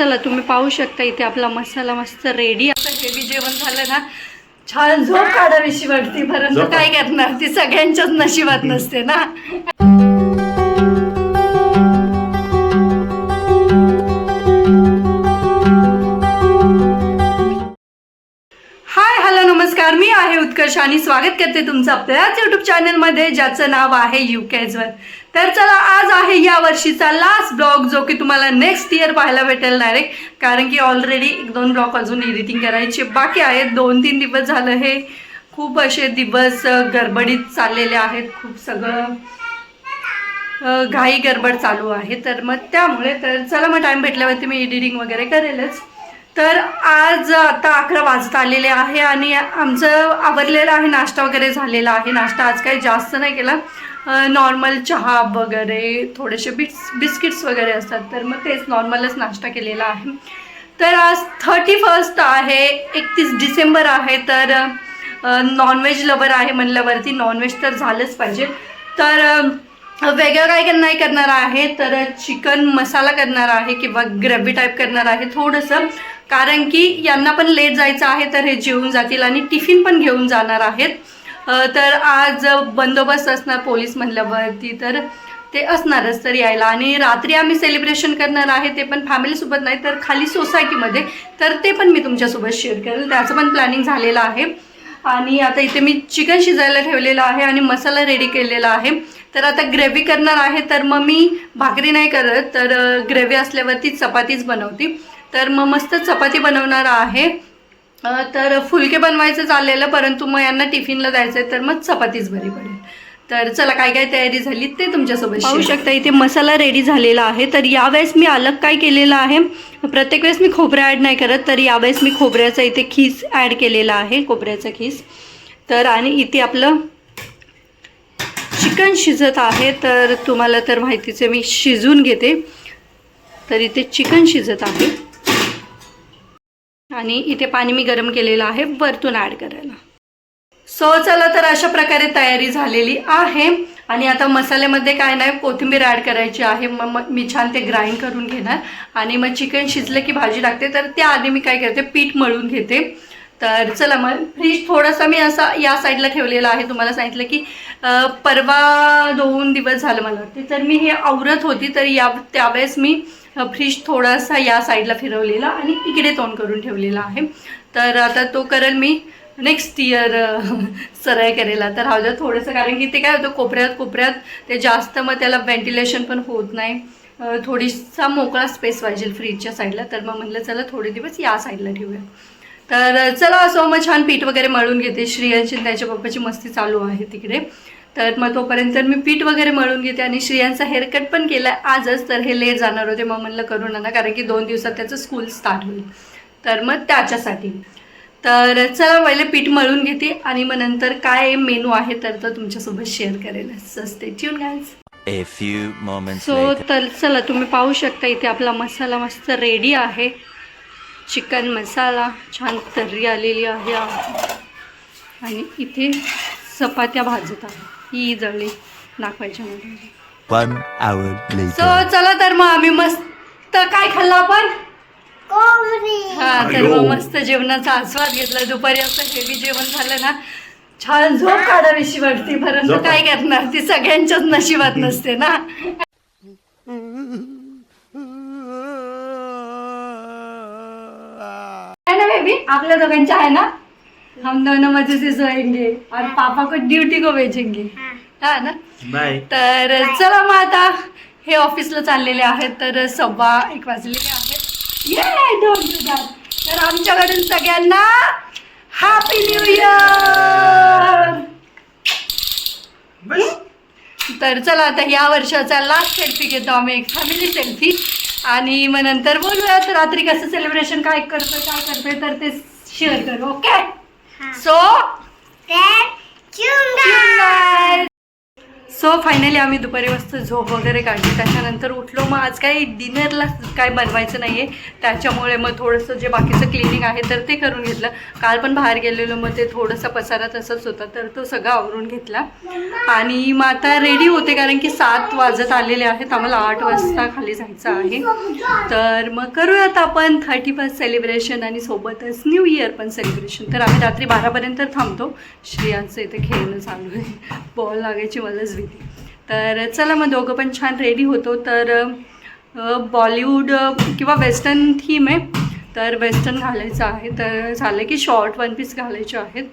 चला तुम्ही पाहू शकता इथे आपला मसाला मस्त रेडी आता हेवी जेवण झालं ना छान झोप काढावीशी वाटते. परंतु. काय करणार? ती सगळ्यांच्याच नशिबात नसते ना. नमस्कार मी आहे उत्कर्ष आणि स्वागत करते तुमचं आपल्याच युट्यूब चॅनलमध्ये ज्याचं नाव आहे यू केजवर तर चला आज आहे या वर्षीचा लास्ट ब्लॉग जो की तुम्हाला नेक्स्ट इयर पाहायला भेटेल डायरेक्ट कारण की ऑलरेडी एक दोन ब्लॉग अजून एडिटिंग करायचे बाकी आहेत. दोन तीन दिवस झालं हे. खूप असे दिवस गडबडीत चाललेले आहेत. खूप सगळं घाई गडबड चालू आहे. तर मग त्यामुळे तर चला मग टाईम भेटल्यावरती मी एडिटिंग वगैरे करेलच. तर आज आता अकरा वाजता आलेले आहे आणि आमचं आवरलेलं आहे नाश्ता वगैरे झालेला आहे. नाश्ता आज काही जास्त नाही केला. नॉर्मल चहा वगैरे थोडेसे बिट्स बिस्किट्स वगैरे असतात. तर मग तेच नॉर्मलच नाश्ता केलेला आहे. तर आज थर्टी फर्स्ट आहे एकतीस डिसेंबर आहे. तर नॉनव्हेज लवर आहे म्हणल्यावरती नॉनव्हेज तर झालंच पाहिजे. तर वेगळं काय नाही करणार आहे. तर चिकन मसाला करणार आहे किंवा ग्रेव्ही टाईप करणार आहे. थोडंसं कारण की यांना पण लेट जायचं आहे तर हे जेवून जातील आणि टिफिन पण घेऊन जाणार आहेत. तर आज बंदोबस्त असणार पोलीस म्हणल्यावरती तर ते असणारच तर यायला. आणि रात्री आम्ही सेलिब्रेशन करणार आहे ते पण फॅमिलीसोबत नाही तर खाली सोसायटीमध्ये तर ते पण मी तुमच्यासोबत शेअर करेल. त्याचं पण प्लॅनिंग झालेलं आहे. आणि आता इथे मी चिकन शिजायला ठेवलेलं आहे आणि मसाला रेडी केलेला आहे. तर आता ग्रेव्ही करणार आहे तर मग मी भाकरी नाही करत तर ग्रेव्ही असल्यावरती चपातीच बनवते. तर मग मस्त चपाती बनवणार आहे. तर फुलके बनवायचं चाललेलं परंतु मग यांना टिफिनला जायचं आहे तर मग चपातीच बरी पडेल. तर चला काय काय तयारी झाली ते तुमच्यासोबत पाहू शकता इथे मसाला रेडी झालेला आहे. तर यावेळेस मी अलग काय केलेलं आहे? प्रत्येक वेळेस मी खोबरं ॲड नाही करत तर यावेळेस मी खोबऱ्याचा इथे खीस ॲड केलेला आहे खोबऱ्याचा खीस. तर आणि इथे आपलं चिकन शिजत आहे तर तुम्हाला तर माहितीच मी शिजून घेते. तर इथे चिकन शिजत आहे. आणि इथे पाणी मी गरम केलेलं आहे वरतून ॲड करायला. सो चला तर अशा प्रकारे तयारी झालेली आहे. आणि आता मसाल्यामध्ये काय नाही कोथिंबीर ॲड करायची आहे. मग मग मी छान ते ग्राइंड करून घेणार. आणि मग चिकन शिजलं की भाजी टाकते. तर त्याआधी मी काय करते पीठ मळून घेते. तर चला मग फ्रीज थोडासा मी असा या साईडला ठेवलेला आहे. तुम्हाला सांगितलं की परवा दोन दिवस झालं मला वाटते. तर मी हे आवरत होती. तर या त्यावेळेस मी फ्रीज थोडासा या साईडला फिरवलेला आणि इकडे तोंड करून ठेवलेला आहे. तर आता तो करेल मी नेक्स्ट इयर सरळ करेल. तर हा थोडंसं कारण की ते काय होतं कोपऱ्यात कोपऱ्यात ते जास्त मग त्याला व्हेंटिलेशन पण होत नाही. थोडीसा मोकळा स्पेस पाहिजे फ्रीजच्या साईडला. तर मग म्हटलं चला थोडे दिवस या साईडला ठेवूया. तर चला असो मग छान पीठ वगैरे मळून घेते. श्रियांची त्याच्या पप्पाची मस्ती चालू आहे तिकडे. तर मग तोपर्यंत मी पीठ वगैरे मळून घेते आणि श्रियांचा हेअरकट पण केला आजच तर हे लेट जाणार होते. मग म्हणलं करू नका कारण की दोन दिवसात त्याचं स्कूल स्टार्ट होईल. तर मग त्याच्यासाठी. तर चला पहिले पीठ मळून घेते आणि मग नंतर काय मेनू आहे तर तो तुमच्यासोबत शेअर करेल stay tuned guys A few moments so. तर चला तुम्ही पाहू शकता इथे आपला मसाला मस्त रेडी आहे. चिकन मसाला छान तर्री आलेली आहे. आणि इथे चपात्या भाजत आहे. ही जळली दाखवायच्या मध्ये One hour सो. चला तर मग आम्ही मस्त काय खाल्लं आपण? हा तर मग मस्त जेवणाचा आस्वाद घेतला. दुपारी असं हेवी जेवण झालं ना छान झोप काढावीशी वाटते. परंतु. काय करणार? ती सगळ्यांच्याच नशिबात नसते ना. है ना बेबी आपल्या दोघांच्या आहे ना? हम दोनों मजे से सोएंगे और पापा को ड्यूटी को भेजेंगे। हा। ना? बाय तर चला मग आता हे ऑफिसला चाललेले आहेत तर सव्वा एक वाजलेले आहेत. Do that. तर आमच्याकडून सगळ्यांना हॅपी न्यू इयर बस. तर चला आता या वर्षाचा लास्ट सेल्फी घेतो आम्ही एक फॅमिली सेल्फी आणि मग नंतर बोलूयात रात्री कसं सेलिब्रेशन काय करतोय काय करतोय तर ते शेअर करू ओके सो सो फायनली आम्ही दुपारी मस्त झोप वगैरे काढली. त्याच्यानंतर उठलो. मग आज काही डिनरला काय बनवायचं नाही आहे त्याच्यामुळे मग थोडंसं जे बाकीचं क्लिनिंग आहे तर ते करून घेतलं. काल पण बाहेर गेलेलो मग ते थोडंसं पसारा तसंच होता. तर तो सगळा आवरून घेतला. आणि मग आता रेडी होते कारण की सात वाजत आलेले आहेत. आम्हाला आठ वाजता खाली जायचं आहे. तर मग करूयात आपण थर्टी फर्स्ट सेलिब्रेशन आणि सोबतच न्यू इयर पण सेलिब्रेशन तर आम्ही रात्री बारापर्यंत थांबतो. श्रियांचं इथे खेळणं चालू आहे. बॉल लागायची मलाच भीती तर चला मग दोघं पण छान रेडी होतो. तर बॉलिवूड किंवा वेस्टर्न थीम आहे. तर वेस्टर्न घालायचं आहे. तर झालं की शॉर्ट वन पीस घालायचे आहेत.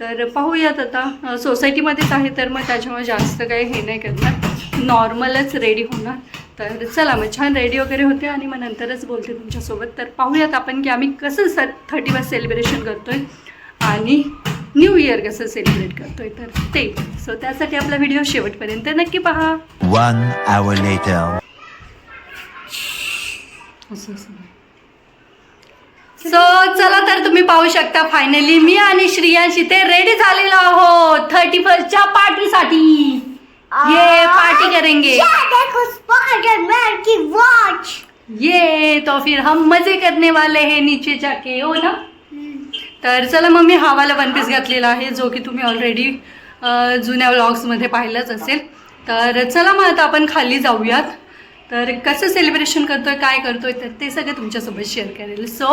तर पाहूयात आता. सोसायटीमध्येच आहे तर मग त्याच्यामुळे जास्त काही हे नाही करणार. नॉर्मलच रेडी होणार. तर चला मग छान रेडी वगैरे होते आणि मग नंतरच बोलते तुमच्यासोबत. तर पाहूयात आपण की आम्ही कसं स थर्टी फर्स्ट सेलिब्रेशन करतो आहे आणि न्यू इयर कसं सेलिब्रेट करतो आहे तर ते. सो त्यासाठी आपला व्हिडिओ शेवटपर्यंत नक्की पहा. One hour later. सो चला तर तुम्ही पाहू शकता फायनली मी आणि श्रियांश इथे रेडी झालेलो आहोत थर्टी फर्स्टच्या पार्टीसाठी. ये पार्टी करेंगे. देखो स्पाइडरमैन की वॉच ये तो फिर हम मजे करने वाले हैं नीचे जाके हो ना? तर चला मग मी हा वाला वन पीस घातलेला आहे जो की तुम्ही ऑलरेडी जुन्या व्लॉग्समध्ये पाहिलंच असेल. तर चला मग आता आपण खाली जाऊयात. तर कसं सेलिब्रेशन करतोय काय करतोय तर ते सगळं तुमच्यासोबत शेअर करेल. सो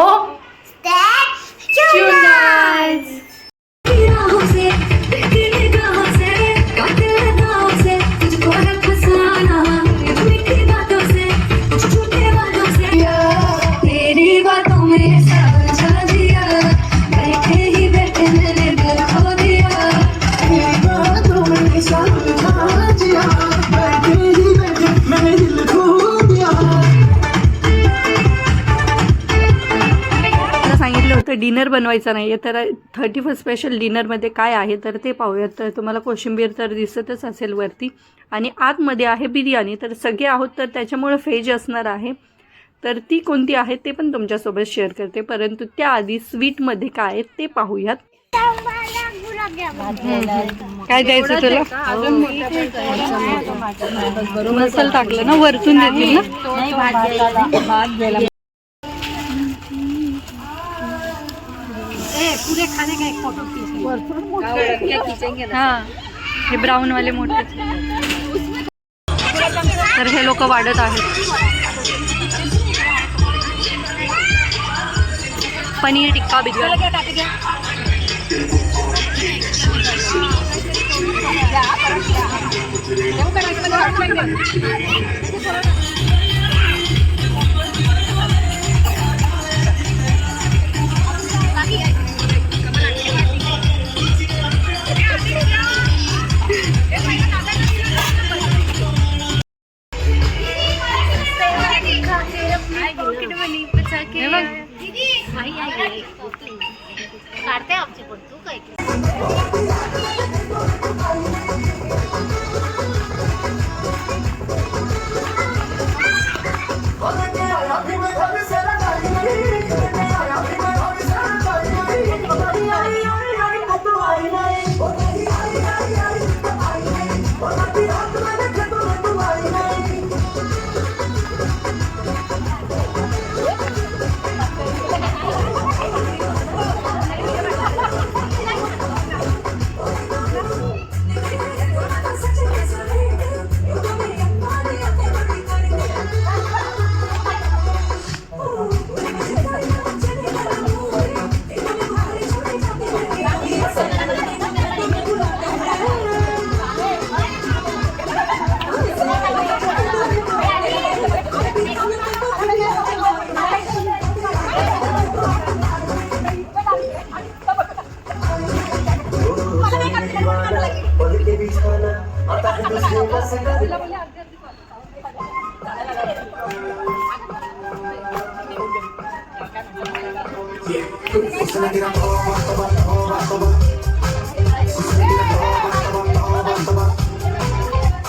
तेरी डिनर बनवायचं नाही आहे तर थर्टी फर्स्ट स्पेशल डिनरमध्ये काय आहे तर ते पाहूयात. तर तुम्हाला कोशिंबीर तर दिसतच असेल वरती. आणि आतमध्ये आहे बिर्याणी तर सगळे आहोत तर त्याच्यामुळं फेज असणार आहे. तर ती कोणती आहे ते पण तुमच्यासोबत शेअर करते. परंतु त्याआधी स्वीटमध्ये काय आहे ते पाहूयात. काय द्यायचं तुला? मसाला टाकलं ना वरतून देतील ना? हा हे ब्राऊन वाले मोठे. तर हे लोक वाढत आहेत. पनीर टिक्का बिर्याणी.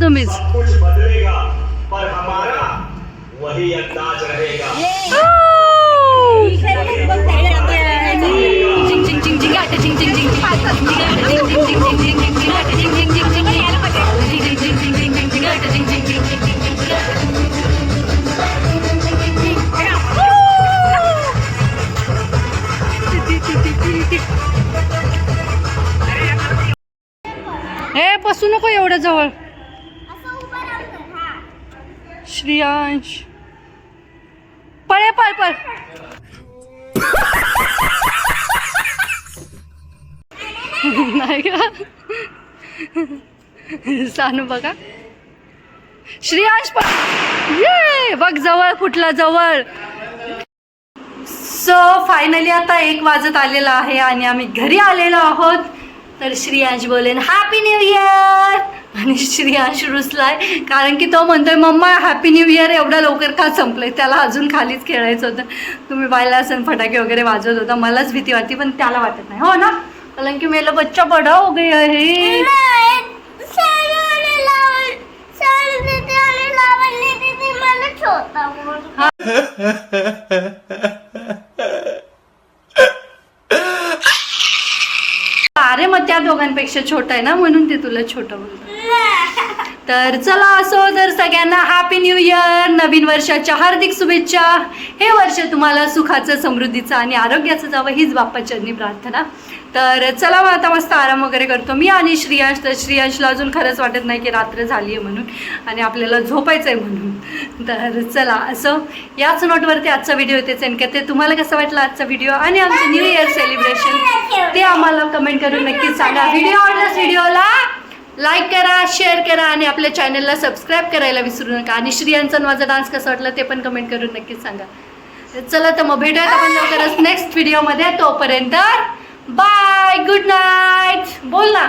yardım et. श्रियांश. पळे पळ पळ. नाही का? सानू बघा. श्रियांश पळ. ये बघ जवळ फुटला जवळ. सो फायनली आता एक वाजत आलेला आहे आणि आम्ही घरी आलेलो आहोत. तर श्रियांश बोलेन हॅपी न्यू इयर आणि श्रियांश रुसलाय. कारण की तो म्हणतोय मम्मा हॅपी न्यू इयर एवढ्या लवकर का संपलंय? त्याला अजून खालीच खेळायचं होतं. तुम्ही पाहिला असेल फटाके वगैरे वाजवत होता. मलाच भीती वाटते पण त्याला वाटत नाही. हो ना? कारण की मेला बच्चा बडा हो गया है. अरे मग त्या दोघांपेक्षा छोटा आहे ना? म्हणून ते तुला छोटं बोलतो तर चला असो तर सगळ्यांना हॅपी न्यू इयर नवीन वर्षाच्या हार्दिक शुभेच्छा. हे वर्ष तुम्हाला सुखाचं समृद्धीचं आणि आरोग्याचं जावं हीच बाप्पाचरणी प्रार्थना. तर चला मग आता मस्त आराम वगैरे करतो मी आणि श्रियांश. तर श्रियांशला अजून खरंच वाटत नाही की रात्र झाली आहे म्हणून आणि आपल्याला झोपायचं आहे म्हणून. तर चला असं याच नोटवरती आजचा व्हिडिओ येतेच आणि ते तुम्हाला कसं वाटलं आजचा व्हिडिओ आणि आमचं न्यू इयर सेलिब्रेशन ते आम्हाला कमेंट करून नक्कीच सांगा. व्हिडिओ आवडल्यास व्हिडिओला लाईक करा शेअर करा आणि आपल्या चॅनलला सबस्क्राईब करायला विसरू नका. आणि श्रियांचा माझा डान्स कसा वाटला ते पण कमेंट करून नक्कीच सांगा. चला तर मग भेटूयात आपण लवकरच नेक्स्ट व्हिडिओमध्ये तोपर्यंत बाय गुड नाईट बोल ना.